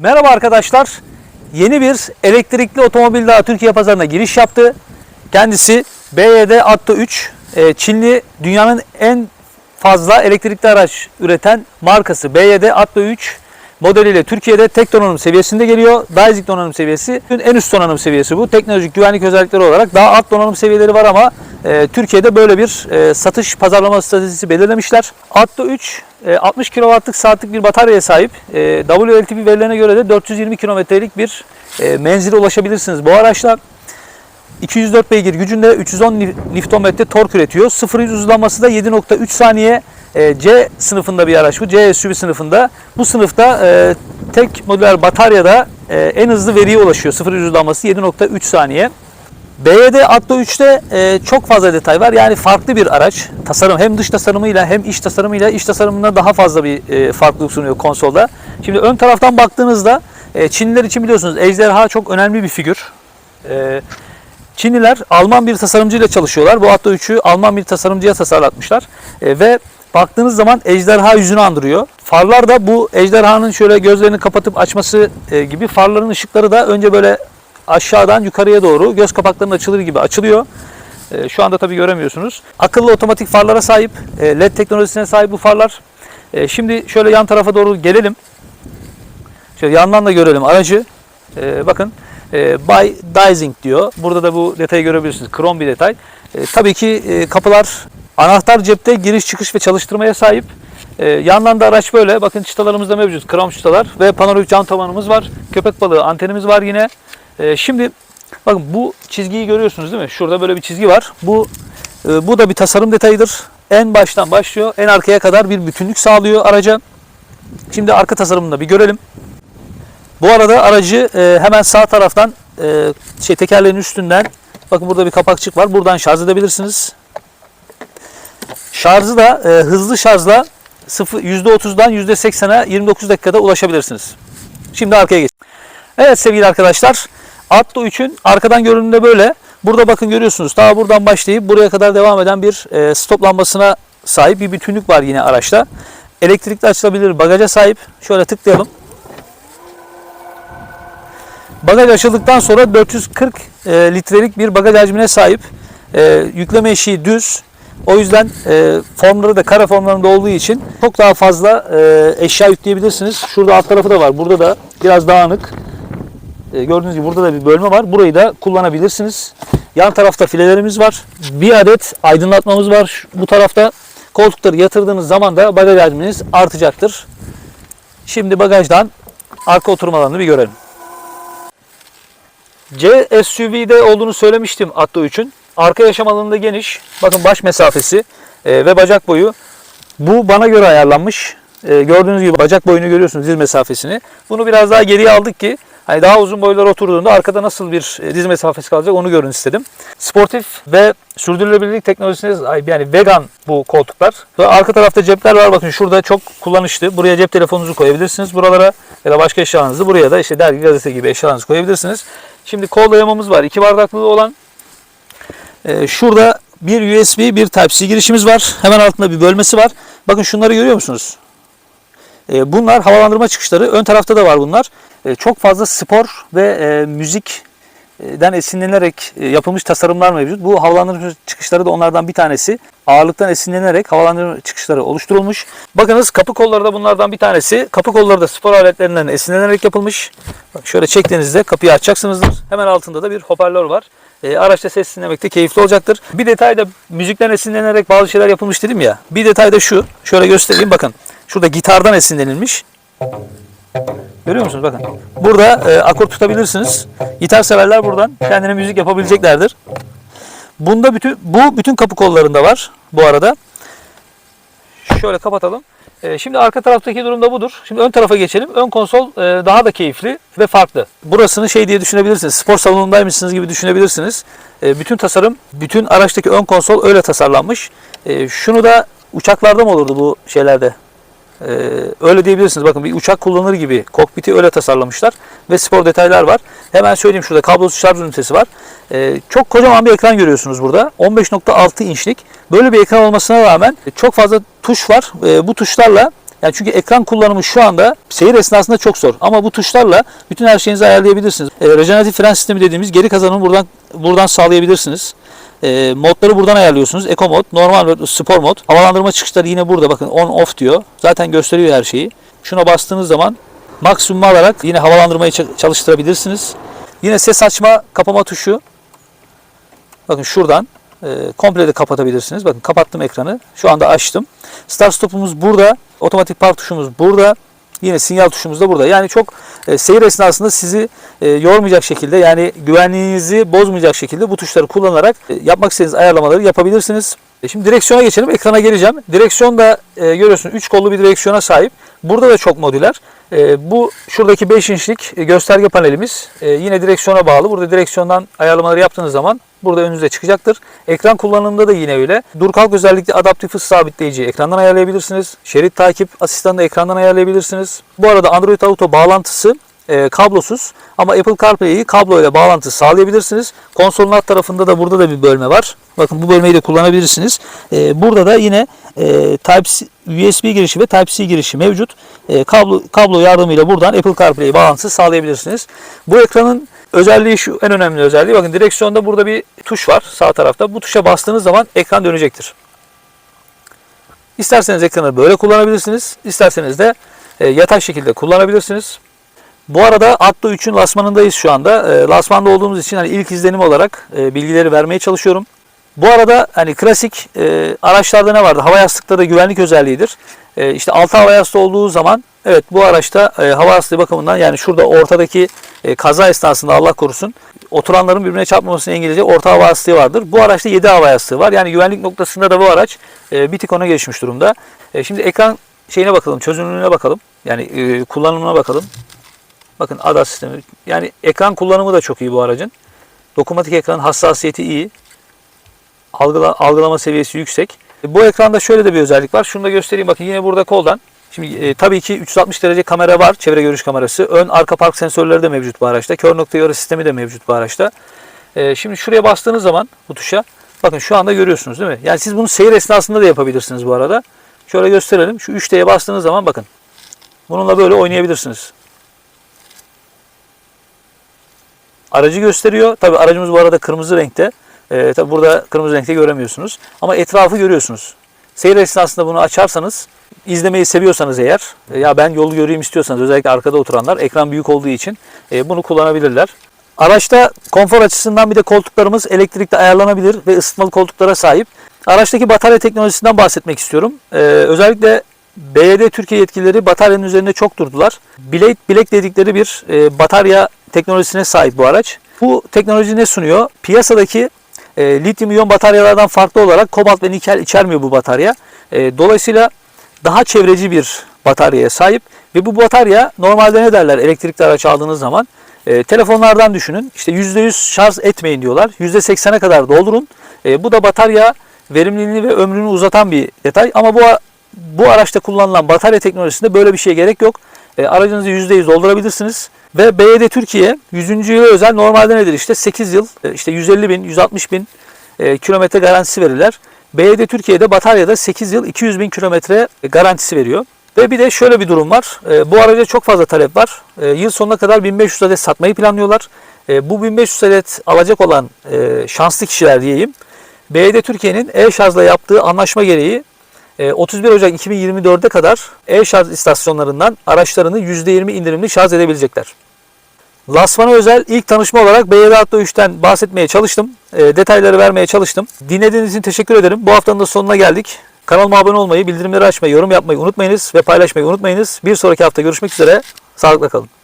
Merhaba arkadaşlar. Yeni bir elektrikli otomobil daha Türkiye pazarına giriş yaptı. Kendisi BYD Atto 3. Ee, Çinli dünyanın en fazla elektrikli araç üreten markası BYD Atto 3 modeliyle Türkiye'de tek donanım seviyesinde geliyor. Daha ezik donanım seviyesi. En üst donanım seviyesi bu. Teknolojik güvenlik özellikleri olarak daha alt donanım seviyeleri var ama e, Türkiye'de böyle bir e, satış pazarlama stratejisi belirlemişler. Atto 3 e, 60 kW'lık saatlik bir bataryaya sahip. E, WLTP verilerine göre de 420 kilometrelik bir e, menzile ulaşabilirsiniz bu araçla. 204 beygir gücünde 310 Nm tork üretiyor. 0 100 hızlanması da 7.3 saniye. E, C sınıfında bir araç bu. C SUV sınıfında. Bu sınıfta e, tek modüler bataryada e, en hızlı veriye ulaşıyor. 0 100 hızlanması 7.3 saniye. BYD Atto 3'te e, çok fazla detay var. Yani farklı bir araç. Tasarım hem dış tasarımıyla hem iç tasarımıyla iç tasarımında daha fazla bir e, farklılık sunuyor konsolda. Şimdi ön taraftan baktığınızda e, Çinliler için biliyorsunuz ejderha çok önemli bir figür. E, Çinliler Alman bir tasarımcıyla çalışıyorlar. Bu Atto 3'ü Alman bir tasarımcıya tasarlatmışlar. E, ve baktığınız zaman ejderha yüzünü andırıyor. Farlar da bu ejderhanın şöyle gözlerini kapatıp açması e, gibi farların ışıkları da önce böyle aşağıdan yukarıya doğru göz kapaklarının açılır gibi açılıyor. E, şu anda tabii göremiyorsunuz. Akıllı otomatik farlara sahip, e, LED teknolojisine sahip bu farlar. E, şimdi şöyle yan tarafa doğru gelelim. Şöyle yandan da görelim aracı. E, bakın by Dizing diyor. Burada da bu detayı görebilirsiniz. Krom bir detay. Tabii ki kapılar anahtar cepte giriş çıkış ve çalıştırmaya sahip. E, yandan da araç böyle. Bakın çıtalarımız da mevcut. Krom çıtalar ve panoramik cam tavanımız var. Köpek balığı antenimiz var yine. E, şimdi bakın bu çizgiyi görüyorsunuz değil mi? Şurada böyle bir çizgi var. Bu e, bu da bir tasarım detayıdır. En baştan başlıyor. En arkaya kadar bir bütünlük sağlıyor araca. Şimdi arka tasarımını da bir görelim. Bu arada aracı e, hemen sağ taraftan e, şey tekerleğin üstünden bakın burada bir kapakçık var. Buradan şarj edebilirsiniz. Şarjı da e, hızlı şarjla sıfır- %30'dan %80'e 29 dakikada ulaşabilirsiniz. Şimdi arkaya geç. Evet sevgili arkadaşlar. Atto 3'ün arkadan görünümde böyle. Burada bakın görüyorsunuz. Daha buradan başlayıp buraya kadar devam eden bir e, stop lambasına sahip bir bütünlük var yine araçta. Elektrikli açılabilir bagaja sahip. Şöyle tıklayalım. Bagaj açıldıktan sonra 440 e, litrelik bir bagaj hacmine sahip. E, yükleme eşiği düz. O yüzden e, formları da kare formlarında olduğu için çok daha fazla e, eşya yükleyebilirsiniz. Şurada alt tarafı da var. Burada da biraz dağınık. E, gördüğünüz gibi burada da bir bölme var. Burayı da kullanabilirsiniz. Yan tarafta filelerimiz var. Bir adet aydınlatmamız var. Bu tarafta koltukları yatırdığınız zaman da bagaj hacminiz artacaktır. Şimdi bagajdan arka oturma alanını bir görelim. C SUV'de olduğunu söylemiştim Atto 3'ün. Arka yaşam alanında geniş. Bakın baş mesafesi e, ve bacak boyu. Bu bana göre ayarlanmış. E, gördüğünüz gibi bacak boyunu görüyorsunuz diz mesafesini. Bunu biraz daha geriye aldık ki hani daha uzun boylar oturduğunda arkada nasıl bir e, diz mesafesi kalacak onu görün istedim. Sportif ve sürdürülebilirlik teknolojisine yani vegan bu koltuklar. Ve arka tarafta cepler var. Bakın şurada çok kullanışlı. Buraya cep telefonunuzu koyabilirsiniz buralara ya da başka eşyalarınızı buraya da işte dergi gazete gibi eşyalarınızı koyabilirsiniz. Şimdi kol dayamamız var. İki bardaklı olan. Ee, şurada bir USB, bir Type-C girişimiz var. Hemen altında bir bölmesi var. Bakın şunları görüyor musunuz? Ee, bunlar havalandırma çıkışları. Ön tarafta da var bunlar. Ee, çok fazla spor ve e, müzikten esinlenerek e, yapılmış tasarımlar mevcut. Bu havalandırma çıkışları da onlardan bir tanesi. Ağırlıktan esinlenerek havalandırma çıkışları oluşturulmuş. Bakınız kapı kolları da bunlardan bir tanesi. Kapı kolları da spor aletlerinden esinlenerek yapılmış. Bak şöyle çektiğinizde kapıyı açacaksınızdır. Hemen altında da bir hoparlör var. E, araçta ses dinlemekte keyifli olacaktır. Bir detay da müzikten esinlenerek bazı şeyler yapılmış dedim ya. Bir detay da şu. Şöyle göstereyim bakın. Şurada gitardan esinlenilmiş. Görüyor musunuz bakın. Burada e, akor tutabilirsiniz. Gitar severler buradan kendine müzik yapabileceklerdir. Bunda bütün bu bütün kapı kollarında var bu arada. Şöyle kapatalım. E, şimdi arka taraftaki durum da budur. Şimdi ön tarafa geçelim. Ön konsol e, daha da keyifli ve farklı. Burasını şey diye düşünebilirsiniz. Spor salonundaymışsınız gibi düşünebilirsiniz. E, bütün tasarım, bütün araçtaki ön konsol öyle tasarlanmış. E, şunu da uçaklarda mı olurdu bu şeylerde? Ee, öyle diyebilirsiniz. Bakın bir uçak kullanır gibi kokpiti öyle tasarlamışlar ve spor detaylar var. Hemen söyleyeyim şurada kablosuz şarj ünitesi var. Ee, çok kocaman bir ekran görüyorsunuz burada. 15.6 inçlik. Böyle bir ekran olmasına rağmen çok fazla tuş var. Ee, bu tuşlarla Yani çünkü ekran kullanımı şu anda seyir esnasında çok zor. Ama bu tuşlarla bütün her şeyinizi ayarlayabilirsiniz. E, rejeneratif fren sistemi dediğimiz geri kazanımı buradan buradan sağlayabilirsiniz. E, modları buradan ayarlıyorsunuz. Eco mod, normal mod, spor mod. Havalandırma çıkışları yine burada. Bakın on off diyor. Zaten gösteriyor her şeyi. Şuna bastığınız zaman maksimum alarak yine havalandırmayı ça- çalıştırabilirsiniz. Yine ses açma, kapama tuşu. Bakın şuradan e, komple de kapatabilirsiniz. Bakın kapattım ekranı. Şu anda açtım. Start stop'umuz burada. Otomatik park tuşumuz burada. Yine sinyal tuşumuz da burada. Yani çok e, seyir esnasında sizi e, yormayacak şekilde yani güvenliğinizi bozmayacak şekilde bu tuşları kullanarak e, yapmak istediğiniz ayarlamaları yapabilirsiniz. E, şimdi direksiyona geçelim. Ekrana geleceğim. Direksiyon da e, görüyorsunuz 3 kollu bir direksiyona sahip. Burada da çok modüler. E, bu şuradaki 5 inçlik e, gösterge panelimiz e, yine direksiyona bağlı. Burada direksiyondan ayarlamaları yaptığınız zaman burada önünüze çıkacaktır. Ekran kullanımında da yine öyle. Dur kalk özellikle adaptif hız sabitleyici ekrandan ayarlayabilirsiniz. Şerit takip asistanı da ekrandan ayarlayabilirsiniz. Bu arada Android Auto bağlantısı e, kablosuz ama Apple CarPlay'i kablo ile bağlantı sağlayabilirsiniz. Konsolun alt tarafında da burada da bir bölme var. Bakın bu bölmeyi de kullanabilirsiniz. E, burada da yine e, Type-C USB girişi ve Type-C girişi mevcut. Kablo kablo yardımıyla buradan Apple CarPlay bağlantısı sağlayabilirsiniz. Bu ekranın özelliği şu en önemli özelliği. Bakın direksiyonda burada bir tuş var sağ tarafta. Bu tuşa bastığınız zaman ekran dönecektir. İsterseniz ekranı böyle kullanabilirsiniz. İsterseniz de yatay şekilde kullanabilirsiniz. Bu arada Atto 3'ün lasmanındayız şu anda. E, lasmanda olduğumuz için hani ilk izlenim olarak e, bilgileri vermeye çalışıyorum. Bu arada hani klasik e, araçlarda ne vardı? Hava yastıkları da güvenlik özelliğidir. E, işte altı hava yastığı olduğu zaman evet bu araçta e, hava yastığı bakımından yani şurada ortadaki e, kaza esnasında Allah korusun oturanların birbirine çarpmamasını engelleyecek orta hava yastığı vardır. Bu araçta 7 hava yastığı var. Yani güvenlik noktasında da bu araç e, bir tık ona geçmiş durumda. E, şimdi ekran şeyine bakalım, çözünürlüğüne bakalım. Yani e, kullanımına bakalım. Bakın ADAS sistemi. Yani ekran kullanımı da çok iyi bu aracın. Dokunmatik ekranın hassasiyeti iyi. Algıla, algılama seviyesi yüksek. E, Bu ekranda şöyle de bir özellik var. Şunu da göstereyim. Bakın yine burada koldan. Şimdi e, tabii ki 360 derece kamera var. Çevre görüş kamerası. Ön arka park sensörleri de mevcut bu araçta. Kör nokta uyarı sistemi de mevcut bu araçta. E, şimdi şuraya bastığınız zaman bu tuşa bakın şu anda görüyorsunuz değil mi? Yani siz bunu seyir esnasında da yapabilirsiniz bu arada. Şöyle gösterelim. Şu 3D'ye bastığınız zaman bakın. Bununla böyle oynayabilirsiniz. Aracı gösteriyor. Tabi aracımız bu arada kırmızı renkte. Ee, tabi burada kırmızı renkte göremiyorsunuz. Ama etrafı görüyorsunuz. Seyir esnasında bunu açarsanız, izlemeyi seviyorsanız eğer, e, ya ben yolu göreyim istiyorsanız özellikle arkada oturanlar ekran büyük olduğu için e, bunu kullanabilirler. Araçta konfor açısından bir de koltuklarımız elektrikli ayarlanabilir ve ısıtmalı koltuklara sahip. Araçtaki batarya teknolojisinden bahsetmek istiyorum. Ee, özellikle BYD Türkiye yetkilileri bataryanın üzerinde çok durdular. Bilek bilek dedikleri bir e, batarya teknolojisine sahip bu araç. Bu teknoloji ne sunuyor? Piyasadaki e, lityum iyon bataryalardan farklı olarak kobalt ve nikel içermiyor bu batarya. E, dolayısıyla daha çevreci bir bataryaya sahip ve bu batarya normalde ne derler elektrikli araç aldığınız zaman e, telefonlardan düşünün işte %100 şarj etmeyin diyorlar %80'e kadar doldurun E, bu da batarya verimliliğini ve ömrünü uzatan bir detay ama bu bu araçta kullanılan batarya teknolojisinde böyle bir şeye gerek yok. E, aracınızı %100 doldurabilirsiniz. Ve BYD Türkiye 100. yıla özel normalde nedir işte 8 yıl e, işte 150 bin 160 bin e, kilometre garantisi verirler. BYD Türkiye'de bataryada 8 yıl 200 bin kilometre garantisi veriyor. Ve bir de şöyle bir durum var. E, bu araca çok fazla talep var. E, yıl sonuna kadar 1500 adet satmayı planlıyorlar. E, bu 1500 adet alacak olan e, şanslı kişiler diyeyim. BYD Türkiye'nin e-şarjla yaptığı anlaşma gereği e, 31 Ocak 2024'e kadar e-şarj istasyonlarından araçlarını %20 indirimli şarj edebilecekler. Lasman'a özel ilk tanışma olarak BYD Atto 3'ten bahsetmeye çalıştım. E, detayları vermeye çalıştım. Dinlediğiniz için teşekkür ederim. Bu haftanın da sonuna geldik. Kanalıma abone olmayı, bildirimleri açmayı, yorum yapmayı unutmayınız ve paylaşmayı unutmayınız. Bir sonraki hafta görüşmek üzere. Sağlıkla kalın.